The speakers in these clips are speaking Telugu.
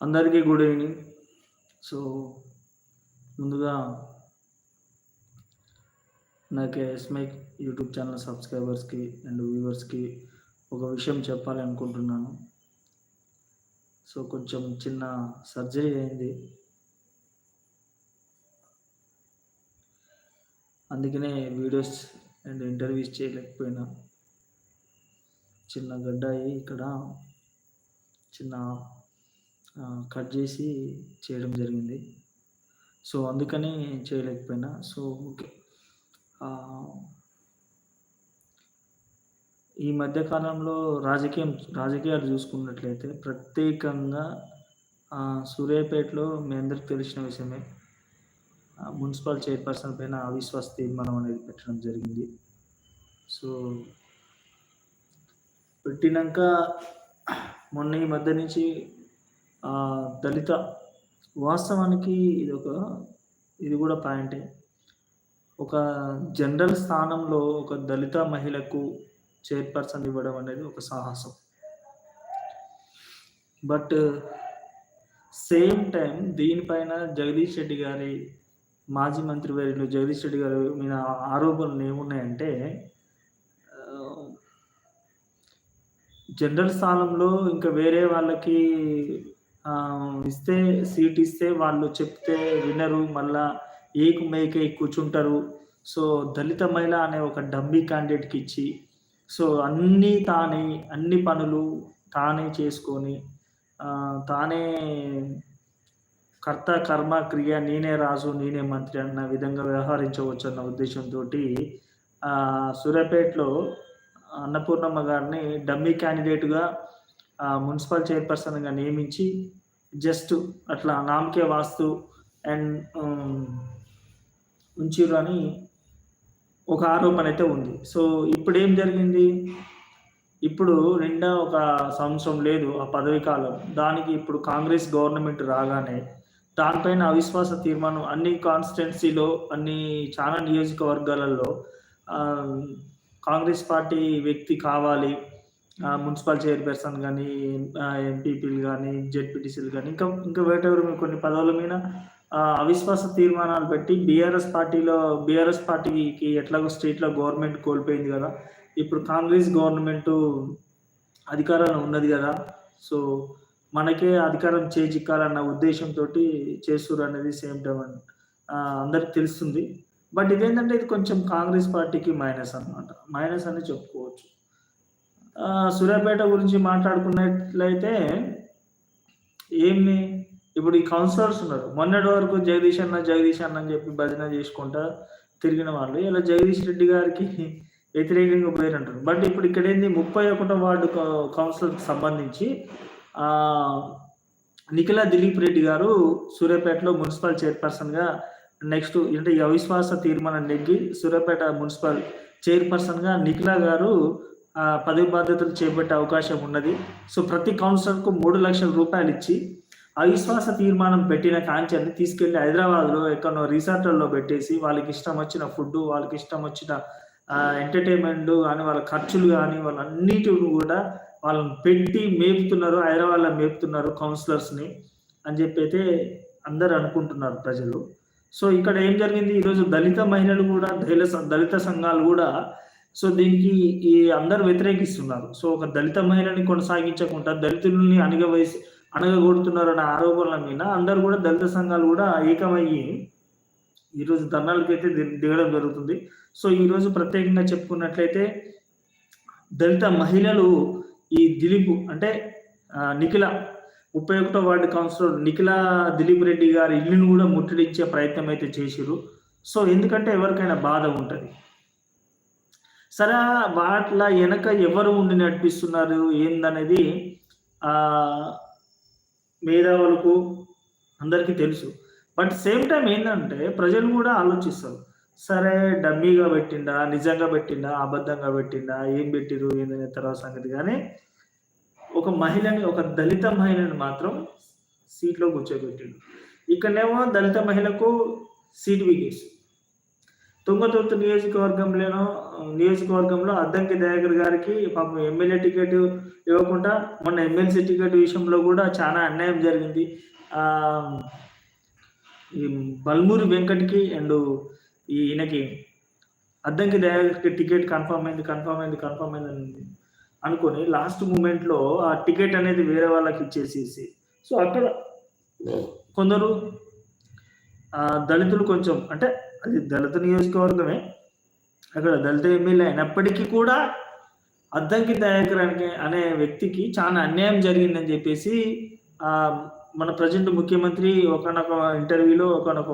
అందరికీ గుడ్ ఈవినింగ్. సో, ముందుగా నా కేఎస్‌మై యూట్యూబ్ ఛానల్ సబ్‌స్క్రైబర్స్‌కి అండ్ వ్యూవర్స్‌కి ఒక విషయం చెప్పాలి అనుకుంటున్నాను. సో, కొంచెం చిన్న సర్జరీ అయింది. అందుకనే వీడియోస్ అండ్ ఇంటర్వ్యూస్ చేయలేకపోయినా. చిన్న గడ్డ అయ్యి ఇక్కడ చిన్న కట్ చేసి చేయడం జరిగింది. సో, అందుకని చేయలేకపోయినా. So, okay. ఈ మధ్య కాలంలో రాజకీయం రాజకీయాలు చూసుకున్నట్లయితే ప్రత్యేకంగా సూర్యాపేటలో మీ అందరికి తెలిసిన విషయమే. మున్సిపల్ చైర్పర్సన్ పైన అవిశ్వాస తీర్మానం అనేది పెట్టడం జరిగింది. సో పెట్టినాక మొన్న ఈ మధ్య నుంచి దళిత వాస్తవానికి ఇది ఒక ఇది కూడా పాయింటే. ఒక జనరల్ స్థానంలో ఒక దళిత మహిళకు చైర్పర్సన్ ఇవ్వడం అనేది ఒక సాహసం. బట్ సేమ్ టైం దీనిపైన జగదీష్ రెడ్డి గారి మాజీ మంత్రి మంత్రివర్యులు జగదీష్ రెడ్డి గారు మీద ఆరోపణలు ఏమున్నాయంటే జనరల్ స్థానంలో ఇంకా వేరే వాళ్ళకి ఇస్తే సీట్ ఇస్తే వాళ్ళు చెప్తే వినరు. మళ్ళా ఏకు మేకే కూర్చుంటారు. సో, దళిత మహిళ అనే ఒక డమ్మీ క్యాండిడేట్‌కి ఇచ్చి, సో, అన్నీ తానే అన్ని పనులు తానే చేసుకొని తానే కర్త, కర్మ, క్రియ నేనే రాజు, నేనే మంత్రి అన్న విధంగా వ్యవహరించవచ్చు అన్న ఉద్దేశంతో సూర్యాపేటలో అన్నపూర్ణమ్మ గారిని డమ్మీ క్యాండిడేట్‌గా మున్సిపల్ చైర్పర్సన్‌గా నియమించి జస్ట్ అట్లా నామకే వాస్తు అండ్ ఉంచిరు ఉంచిర్రు అని ఒక ఆరోపణ అయితే ఉంది. సో, ఇప్పుడేం జరిగింది? ఇప్పుడు నిండా ఒక సంవత్సరం లేదు ఆ పదవీ కాలం. దానికి ఇప్పుడు కాంగ్రెస్ గవర్నమెంట్ రాగానే దానిపైన అవిశ్వాస తీర్మానం అన్ని కాన్స్టిట్యున్సీలో అన్ని చాలా నియోజకవర్గాలలో కాంగ్రెస్ పార్టీ వ్యక్తి కావాలి. మున్సిపల్ చైర్పర్సన్ కానీ ఎంపీపీలు కానీ జెడ్పీటీసీలు కానీ ఇంకా ఇంకా వేటెవర్ కొన్ని పదవుల మీద అవిశ్వాస తీర్మానాలు పెట్టి బీఆర్ఎస్ పార్టీలో బీఆర్ఎస్ పార్టీకి ఎట్లాగో స్టేట్‌లో గవర్నమెంట్ కోల్పోయింది కదా ఇప్పుడు కాంగ్రెస్ గవర్నమెంటు అధికారంలో ఉన్నది కదా సో, మనకే అధికారం చేజిక్కాలన్న ఉద్దేశంతోటి చేస్తుర్రనేది సేమ్ టైం ఆహ్, అందరికి తెలుస్తుంది. బట్ ఇదేంటంటే ఇది కొంచెం కాంగ్రెస్ పార్టీకి మైనస్ అన్నమాట. మైనస్ అని చెప్పుకోవచ్చు. సూర్యాపేట గురించి మాట్లాడుకున్నట్లయితే ఏమి ఇప్పుడు ఈ కౌన్సిలర్స్ ఉన్నారు. మొన్నటి వరకు జగదీష్ అన్న, జగదీష్ అన్న అని చెప్పి భజన చేసుకుంటా తిరిగిన వాళ్ళు ఇలా జగదీష్ రెడ్డి గారికి వ్యతిరేకంగా పోయారంటారు. బట్ ఇప్పుడు ఇక్కడ ఏంది ముప్పై ఒకటో వార్డు కౌన్సిలర్‌కి సంబంధించి నిఖిల దిలీప్ రెడ్డి గారు సూర్యాపేటలో మున్సిపల్ చైర్పర్సన్‌గా నెక్స్ట్ అంటే ఈ అవిశ్వాస తీర్మానం నెగ్గి సూర్యాపేట మున్సిపల్ చైర్పర్సన్‌గా నిఖిల గారు పదవి బాధ్యతలు చేపట్టే అవకాశం ఉన్నది. సో, ప్రతి కౌన్సిలర్‌కు మూడు లక్షల రూపాయలు ఇచ్చి అవిశ్వాస తీర్మానం పెట్టిన కాంచెల్లి తీసుకెళ్ళి హైదరాబాద్‌లో ఎక్కడో రిసార్ట్‌లలో పెట్టేసి వాళ్ళకి ఇష్టం వచ్చిన ఫుడ్డు, వాళ్ళకి ఇష్టం వచ్చిన ఎంటర్‌టైన్‌మెంట్ కానీ వాళ్ళ ఖర్చులు కానీ వాళ్ళ అన్నిటిని కూడా వాళ్ళని పెట్టి మేపుతున్నారు. హైదరాబాద్‌లో మేపుతున్నారు కౌన్సిలర్స్‌ని అని చెప్పైతే అందరూ అనుకుంటున్నారు ప్రజలు. సో, ఇక్కడ ఏం జరిగింది ఈరోజు దళిత మహిళలు కూడా దళిత దళిత సంఘాలు కూడా సో, దీనికి ఈ అందరూ వ్యతిరేకిస్తున్నారు. సో, ఒక దళిత మహిళని కొనసాగించకుండా దళితులని అణగగొడుతున్నారు అణగగొడుతున్నారన్న ఆరోపణల మీద అందరూ కూడా దళిత సంఘాలు కూడా ఏకమయ్యి ఈరోజు ధర్నాలకైతే ది దిగడం జరుగుతుంది. సో, ఈరోజు ప్రత్యేకంగా చెప్పుకున్నట్లయితే దళిత మహిళలు ఈ దిలీప్ అంటే నిఖిల ముప్పై ఒకటో వార్డు కౌన్సిలర్ నిఖిల దిలీప్ రెడ్డి గారి ఇల్లును కూడా ముట్టడించే ప్రయత్నం అయితే చేసిరు సో, ఎందుకంటే ఎవరికైనా బాధ ఉంటుంది సరే వాట్ల వెనక ఎవరు ఉండి నడిపిస్తున్నారు ఏందనేది ఆహ్, మేధావులకు అందరికీ తెలుసు. బట్ సేమ్ టైం ఏంటంటే ప్రజలు కూడా ఆలోచిస్తారు. సరే డమ్మీగా పెట్టిండా? నిజంగా పెట్టిండా? అబద్ధంగా పెట్టిండా? ఏం పెట్టిరు ఏందనే తర్వాత సంగతి కానీ ఒక మహిళని ఒక దళిత మహిళని మాత్రం సీట్‌లో కూర్చోబెట్టిండు. ఇక్కడనేమో దళిత మహిళకు సీట్ బిగేసి తుంగతుర్తి నియోజకవర్గంలోనో నియోజకవర్గంలో అద్దంకి దయాకర్ గారికి పాపం ఎమ్మెల్యే టికెట్ ఇవ్వకుండా మొన్న ఎమ్మెల్సీ టికెట్ విషయంలో కూడా చాలా అన్యాయం జరిగింది. ఈ బల్మూరి వెంకట్కి అండ్ ఈయనకి అద్దంకి దయాకర్కి టికెట్ కన్ఫర్మ్ అయింది కన్ఫర్మ్ అయింది కన్ఫర్మ్ అయింది అనుకొని లాస్ట్ మూమెంట్లో ఆ టికెట్ అనేది వేరే వాళ్ళకి ఇచ్చేసేసి సో అక్కడ కొందరు దళితులు కొంచెం అంటే అది దళిత నియోజకవర్గమే. అక్కడ దళిత ఎమ్మెల్యే అయినప్పటికీ కూడా అద్దంకి దయాకరానికి అనే అనే వ్యక్తికి చాలా అన్యాయం జరిగిందని చెప్పేసి ఆ, మన ప్రజెంట్ ముఖ్యమంత్రి ఒకనొక ఇంటర్వ్యూలో ఒకనొక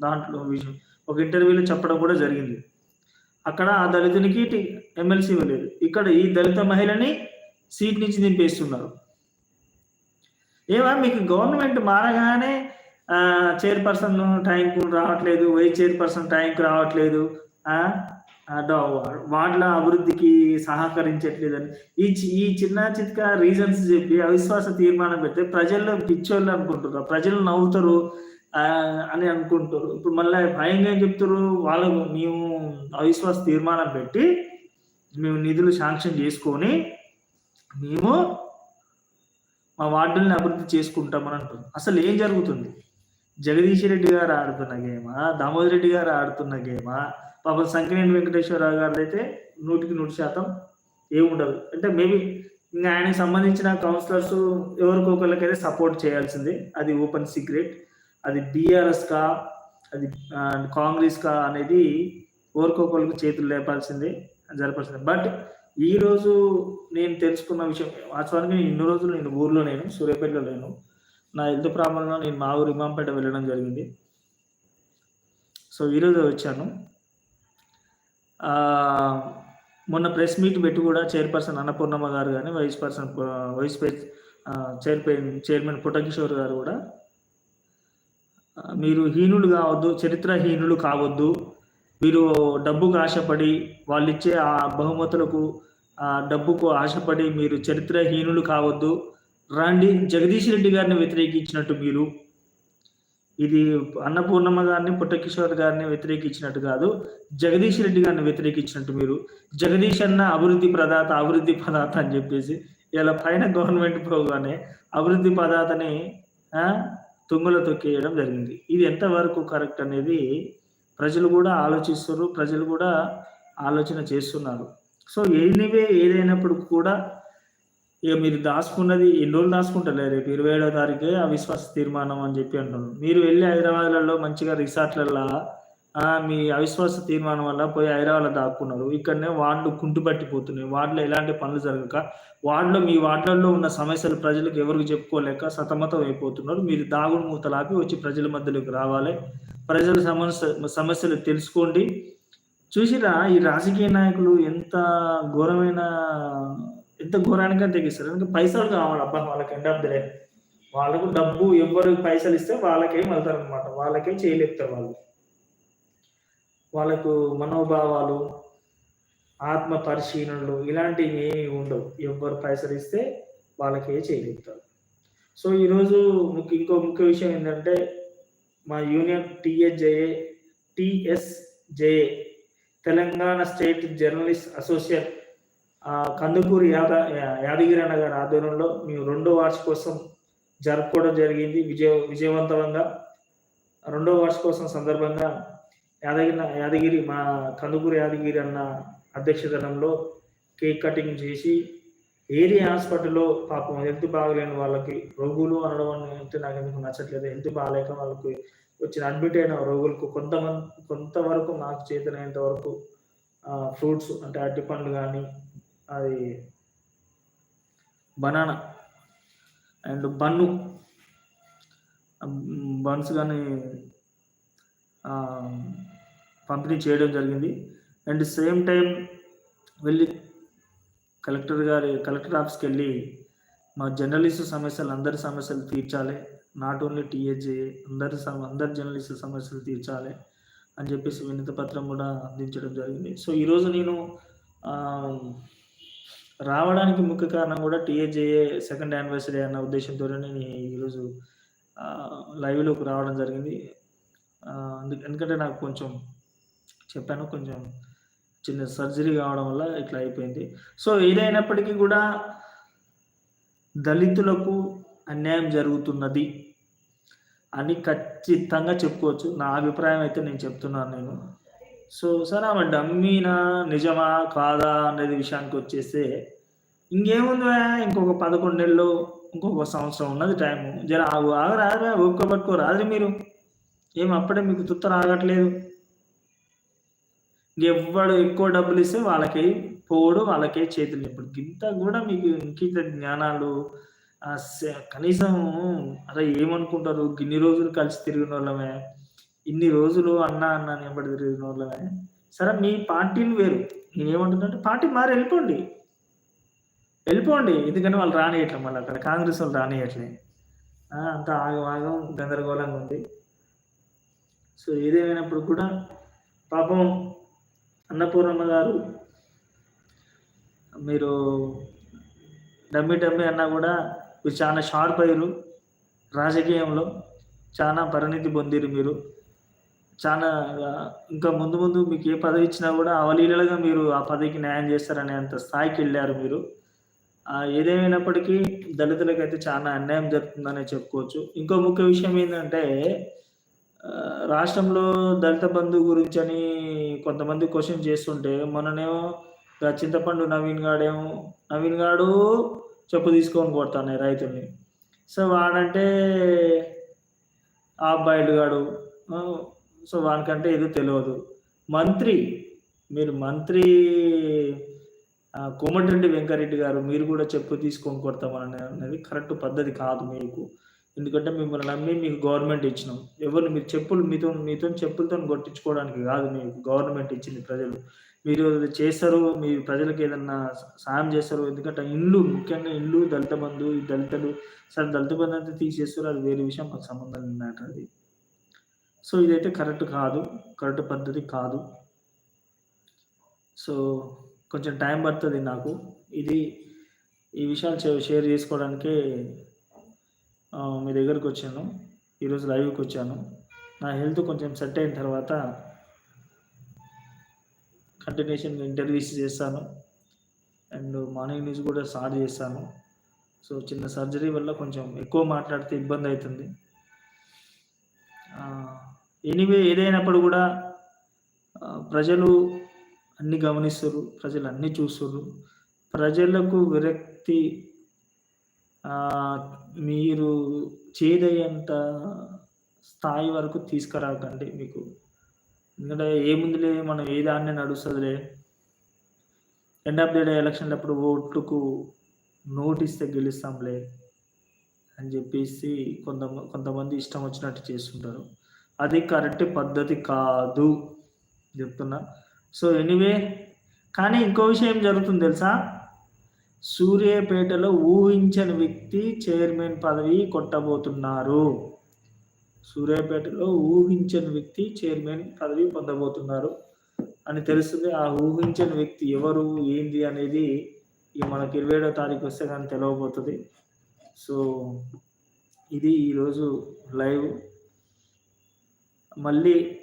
దాంట్లో విషయం ఒక ఇంటర్వ్యూలో చెప్పడం కూడా జరిగింది. అక్కడ ఆ దళితునికి ఎమ్మెల్సీ ఇవ్వలేదు. ఇక్కడ ఈ దళిత మహిళని సీట్ నుంచి దింపేస్తున్నారు. ఏమా మీకు గవర్నమెంట్ మారగానే చైర్పర్సన్ టైంకు రావట్లేదు వైస్ చైర్పర్సన్ టైంకు రావట్లేదు. ఆ, వార్డుల అభివృద్ధికి సహకరించట్లేదని. ఈ చి- ఈ చిన్న చిత్క రీజన్స్ చెప్పి అవిశ్వాస తీర్మానం పెడితే ప్రజల్లో పిచ్చోళ్ళు అనుకుంటున్నారు ప్రజలు నవ్వుతారు అని అనుకుంటారు ఇప్పుడు మళ్ళీ భయంగా ఏం చెప్తారు వాళ్ళు మేము అవిశ్వాస తీర్మానం పెట్టి మేము నిధులు శాంక్షన్ చేసుకొని మేము మా వార్డుల్ని అభివృద్ధి చేసుకుంటామని అంటుంది అసలు ఏం జరుగుతుంది? జగదీష్ రెడ్డి గారు ఆడుతున్న గేమా? దామోదర్ రెడ్డి గారు ఆడుతున్న గేమా? పాపం సంకినేని వెంకటేశ్వరరావు గారిది అయితే నూటికి నూరు శాతం ఏముండదు. అంటే మేబీ ఇంకా ఆయనకి సంబంధించిన కౌన్సిలర్స్ ఎవరికొకరికైతే సపోర్ట్ చేయాల్సింది అది ఓపెన్ సీక్రెట్ అది బీఆర్ఎస్ కా అది కాంగ్రెస్ కా అనేది ఎవరికొకరికి చేతులు లేపాల్సిందే జరపాల్సిందే. బట్ ఈ రోజు నేను తెలుసుకున్న విషయం వాస్తవానికి నేను ఇన్ని రోజులు నేను ఊర్లో నేను సూర్యాపేటలో లేను. నా హెల్త్ ప్రాబ్లంలో నేను మా ఊరు ఇమాంపేట వెళ్ళడం జరిగింది. సో ఈరోజు వచ్చాను. మొన్న ప్రెస్ మీట్ పెట్టి కూడా చైర్పర్సన్ అన్నపూర్ణమ్మ గారు కానీ వైస్ పర్సన్ వైస్ చైర్పైన్ చైర్మన్ పుట్టకిషోర్ గారు కూడా మీరు హీనులు కావద్దు చరిత్రహీనులు కావద్దు. మీరు డబ్బుకు ఆశపడి వాళ్ళు ఇచ్చే ఆ బహుమతులకు ఆ డబ్బుకు ఆశపడి మీరు చరిత్రహీనులు కావద్దు. రాండి. జగదీష్ రెడ్డి గారిని వ్యతిరేకించినట్టు మీరు ఇది అన్నపూర్ణమ్మ గారిని పుట్టకిషోర్ గారిని వ్యతిరేకించినట్టు కాదు జగదీష్ రెడ్డి గారిని వ్యతిరేకించినట్టు మీరు జగదీష్ అన్న అభివృద్ధి ప్రదాత అభివృద్ధి ప్రదాత అని చెప్పేసి ఇలా పైన గవర్నమెంట్ పోగానే అభివృద్ధి పదాతని తుంగులో తొక్కేయడం జరిగింది. ఇది ఎంతవరకు కరెక్ట్ అనేది ప్రజలు కూడా ఆలోచిస్తారు ప్రజలు కూడా ఆలోచన చేస్తున్నారు. సో ఎనివే ఏదైనప్పుడు కూడా ఇక మీరు దాచుకున్నది ఎన్ని రోజులు దాచుకుంటారు? రేపు ఇరవై ఏడో తారీఖే అవిశ్వాస తీర్మానం అని చెప్పి అంటున్నారు. మీరు వెళ్ళి హైదరాబాద్లలో మంచిగా రిసార్ట్లలో మీ అవిశ్వాస తీర్మానం వల్ల పోయి హైదరాబాద్లో దాక్కున్నారు. ఇక్కడనే వార్డులు కుంటుపట్టిపోతున్నాయి. వార్డులో ఎలాంటి పనులు జరగక వార్డులో మీ వార్డులలో ఉన్న సమస్యలు ప్రజలకు ఎవరికి చెప్పుకోలేక సతమతం అయిపోతున్నారు. మీరు దాగుడు మూతలాపి వచ్చి ప్రజల మధ్యలోకి రావాలి. ప్రజల సమస్య సమస్యలు తెలుసుకోండి. చూసిరా ఈ రాజకీయ నాయకులు ఎంత ఘోరమైన ఎంత ఘోరానికి తెగిస్తారు. ఎందుకంటే పైసలు కావాలి అబ్బా వాళ్ళకి ఎండ్ ఆఫ్ ది డే వాళ్ళకు డబ్బు ఎవరు పైసలు ఇస్తే వాళ్ళకే వెళ్తారు అనమాట వాళ్ళకే చేయలేపుతారు వాళ్ళు. వాళ్ళకు మనోభావాలు ఆత్మ పరిశీలనలు ఇలాంటివి ఏమి ఉండవు. ఎవరు పైసలు ఇస్తే వాళ్ళకే చేయగలుగుతారు సో ఈరోజు ముఖ్య ఇంకో ముఖ్య విషయం ఏంటంటే మా union TSJA TSJA Telangana state journalist associate Kandukuri యాద యా- యాదగిరి అన్న గారి ఆధ్వర్యంలో మేము రెండో వార్షికోత్సవం జరుపుకోవడం జరిగింది. విజయ విజయవంతంగా రెండో వార్షికోత్సవం సందర్భంగా యాదగిరి యాదగిరి మా కందుకూరి యాదగిరి అన్న అధ్యక్షతనంలో కేక్ కటింగ్ చేసి ఏరియా హాస్పిటల్లో పాపం హెల్త్ బాగలేని వాళ్ళకి రోగులు అనడం అంటే నాకు ఎందుకు నచ్చట్లేదు. హెల్త్ బాగాలేక వాళ్ళకి వచ్చిన అడ్మిట్ అయిన రోగులకు కొంతమంది కొంతవరకు నాకు చేతనైనంత వరకు ఫ్రూట్స్ అంటే అరటి పండ్లు కానీ అది బనానా అండ్ బన్ను. బన్స్ కానీ పంపిణీ చేయడం జరిగింది. అండ్ సేమ్ టైం వెళ్ళి కలెక్టర్ గారి కలెక్టర్ ఆఫీస్కి వెళ్ళి మా జర్నలిస్ట్ సమస్యలు అందరి సమస్యలు తీర్చాలి. నాట్ ఓన్లీ టీహెచ్ఏ అందరి సమ- అందరి జర్నలిస్ట్ సమస్యలు తీర్చాలి అని చెప్పేసి వినతి పత్రం కూడా అందించడం జరిగింది. సో ఈరోజు నేను రావడానికి ముఖ్య కారణం కూడా టీఏజేఏ సెకండ్ యానివర్సరీ అన్న ఉద్దేశంతో నేను ఈరోజు లైవ్లోకి రావడం జరిగింది. ఎందుకంటే నాకు కొంచెం చెప్పాను కొంచెం చిన్న సర్జరీ కావడం వల్ల ఇట్లా అయిపోయింది. సో ఏదైనప్పటికీ కూడా దళితులకు అన్యాయం జరుగుతున్నది అని ఖచ్చితంగా చెప్పుకోవచ్చు. నా అభిప్రాయం అయితే నేను చెప్తున్నాను నేను. సో సరే ఆమె డమ్మీనా నిజమా కాదా అనేది విషయానికి వచ్చేస్తే ఇంకేముంది ఇంకొక పదకొండు నెలలు ఇంకొక సంవత్సరం ఉన్నది టైము జర ఆగు ఆగరాదురా ఊక్క పట్టుకో రాదు మీరు. ఏం అప్పుడే మీకు తుత్త రాగట్లేదు. ఎవ్వడు ఎక్కువ డబ్బులు ఇస్తే వాళ్ళకి పోడు వాళ్ళకే చేతులు ఇప్పుడు ఇంత కూడా మీకు ఇంకిత జ్ఞానాలు కనీసం అరే ఏమనుకుంటారు? ఇన్ని రోజులు కలిసి తిరిగిన వాళ్ళమే ఇన్ని రోజులు అన్న అన్న నిలబడి తిరిగిన వాళ్ళమే. సరే మీ పార్టీలు వేరు. నేను ఏమంటుందంటే పార్టీ మారి వెళ్ళిపోండి. వెళ్ళిపోండి. ఎందుకంటే వాళ్ళు రానియట్లే మళ్ళీ అక్కడ. కాంగ్రెస్ వాళ్ళు రానియట్లే. అంత ఆగం ఆగం గందరగోళంగా ఉంది. సో ఏదేమైనప్పుడు కూడా పాపం అన్నపూర్ణమ్మ గారు మీరు డమ్మి డమ్మి అన్నా కూడా మీరు చాలా షార్ప్ అయ్యారు రాజకీయంలో చాలా పరిణితి పొందిరు మీరు. చాలా ఇంకా ముందు ముందు మీకు ఏ పదవి ఇచ్చినా కూడా అవలీలగా మీరు ఆ పదవికి న్యాయం చేస్తారనే అంత స్థాయికి వెళ్ళారు మీరు. ఏదేమైనప్పటికీ అయితే చాలా అన్యాయం జరుగుతుందనే చెప్పుకోవచ్చు. ఇంకో ముఖ్య విషయం ఏంటంటే రాష్ట్రంలో దళిత బంధు గురించి అని కొంతమంది క్వశ్చన్ చేస్తుంటే మొన్ననేమో చింతపండు నవీన్ గాడేమో నవీన్ గాడు చెప్పు తీసుకొని కొడతాను రైతుల్ని. సో వాడంటే ఆ అబ్బాయిలు గాడు సో వానికంటే ఏదో తెలియదు. మంత్రి మీరు మంత్రి కోమటిరెడ్డి వెంకరెడ్డి గారు మీరు కూడా చెప్పు తీసుకొని కొడతామని అనేది కరెక్ట్ పద్ధతి కాదు మీకు. ఎందుకంటే మిమ్మల్ని నమ్మి మీకు గవర్నమెంట్ ఇచ్చినాం. ఎవరు మీరు చెప్పులు మీతో మీతో చెప్పులతో కొట్టించుకోవడానికి కాదు మీకు గవర్నమెంట్ ఇచ్చింది ప్రజలు. మీరు చేస్తారు మీ ప్రజలకు ఏదన్నా సాయం చేస్తారు ఎందుకంటే ఇల్లు ముఖ్యంగా ఇల్లు దళిత బంధు దళితులు సరే దళిత బంధు అయితే తీసేస్తారు అది వేరే విషయం మాకు సంబంధం మ్యాటర్ అది. సో ఇదైతే కరెక్ట్ కాదు కరెక్ట్ పద్ధతి కాదు. సో కొంచెం టైం పడుతుంది నాకు. ఇది ఈ విషయాలు షేర్ చేసుకోవడానికే మీ దగ్గరకు వచ్చాను. ఈరోజు లైవ్కి వచ్చాను. నా హెల్త్ కొంచెం సెట్ అయిన తర్వాత కంటిన్యూషన్ ఇంటర్వ్యూస్ చేస్తాను. అండ్ మార్నింగ్ న్యూస్ కూడా స్టార్ట్ చేస్తాను. సో చిన్న సర్జరీ వల్ల కొంచెం ఎక్కువ మాట్లాడితే ఇబ్బంది అవుతుంది. ఎనీవే ఏదైనప్పుడు కూడా ప్రజలు అన్ని గమనిస్తారు ప్రజలు అన్నీ చూస్తారు ప్రజలకు విరక్తి మీరు చేదయ్యేంత స్థాయి వరకు తీసుకురాకండి మీకు. ఎందుకంటే ఏముందిలే మనం ఏ దాన్ని నడుస్తుందిలే. End of the day election అప్పుడు ఓట్లకు నోటిస్తే గెలుస్తాంలే అని చెప్పేసి కొంత కొంతమంది ఇష్టం వచ్చినట్టు చేస్తుంటారు. అది కరెక్ట్ పద్ధతి కాదు చెప్తున్నా. సో ఎనీవే కానీ ఇంకో విషయం జరుగుతుంది తెలుసా? సూర్యాపేటలో ఊహించని వ్యక్తి చైర్మన్ పదవి కొట్టబోతున్నారు. సూర్యాపేటలో ఊహించని వ్యక్తి చైర్మన్ పదవి పొందబోతున్నారు. అని తెలుస్తుంది. ఆ ఊహించని వ్యక్తి ఎవరు ఏంది అనేది ఈ మనకి ఇరవై ఏడో తారీఖు వస్తే కానీ తెలియబోతుంది సో ఇది ఈరోజు లైవ్ మళ్ళీ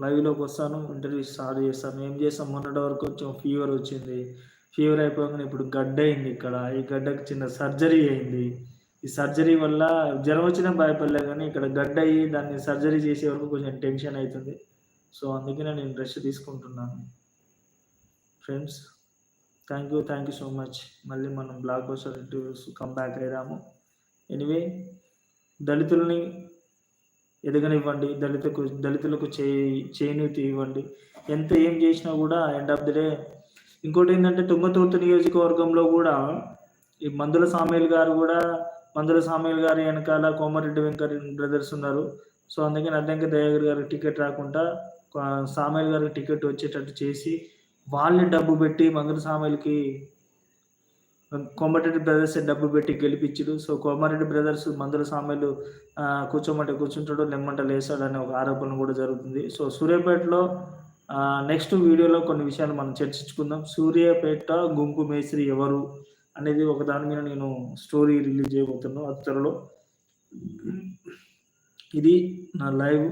లైవ్లోకి వస్తాను ఇంటర్వ్యూ స్టార్ట్ చేస్తాను. ఏం చేస్తాం? మొన్నటి వరకు కొంచెం ఫీవర్ వచ్చింది. ఫీవర్ అయిపోగానే ఇప్పుడు గడ్డ అయింది ఇక్కడ. ఈ గడ్డకు చిన్న సర్జరీ అయింది. ఈ సర్జరీ వల్ల జ్వరం వచ్చినా భయపడలే కానీ ఇక్కడ గడ్డ అయ్యి దాన్ని సర్జరీ చేసే వరకు కొంచెం టెన్షన్ అవుతుంది. సో అందుకనే నేను రెస్ట్ తీసుకుంటున్నాను. Friends thank you thank you so much మళ్ళీ మనం బ్లాక్ బస్టర్ ఇంటర్వ్యూస్ బ్యాక్ అయ్యాము ఎనివే దళితుల్ని ఎదగనివ్వండి దళితకు దళితులకు చేయి చేయూతి ఇవ్వండి ఎంత ఏం చేసినా కూడా ఎండ్ ఆఫ్ ది డే ఇంకోటి ఏంటంటే తుంగతుర్తి నియోజకవర్గంలో కూడా ఈ మందుల సామేల్ గారు కూడా మందుల సామయ్య గారి వెనకాల కోమారెడ్డి వెంకట బ్రదర్స్ ఉన్నారు. సో అందుకని అడ్డంకి దయాగర్ గారికి టికెట్ రాకుండా సామయ్య గారికి టికెట్ వచ్చేటట్టు చేసి వాళ్ళని డబ్బు పెట్టి మందుల సామయ్యకి కోమరెడ్డి బ్రదర్స్ డబ్బు పెట్టి గెలిపించారు సో కోమారెడ్డి బ్రదర్స్ మందుల సామెలు కూర్చోమంటే కూర్చుంటాడు నిమ్మంట లేస్తాడు అనే ఒక ఆరోపణ కూడా జరుగుతుంది. సో సూర్యాపేటలో నెక్స్ట్ వీడియోలో కొన్ని విషయాలు మనం చర్చించుకుందాం. సూర్యాపేట గుంపు మేస్త్రి ఎవరు అనేది ఒక దాని మీద నేను స్టోరీ రిలీజ్ చేయబోతున్నాను అతి త్వరలో. ఇది నా live.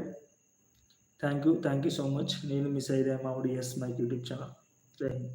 Thank you thank you so much. నేను మిస్ అయితే మామిడి yes my YouTube channel. Thank you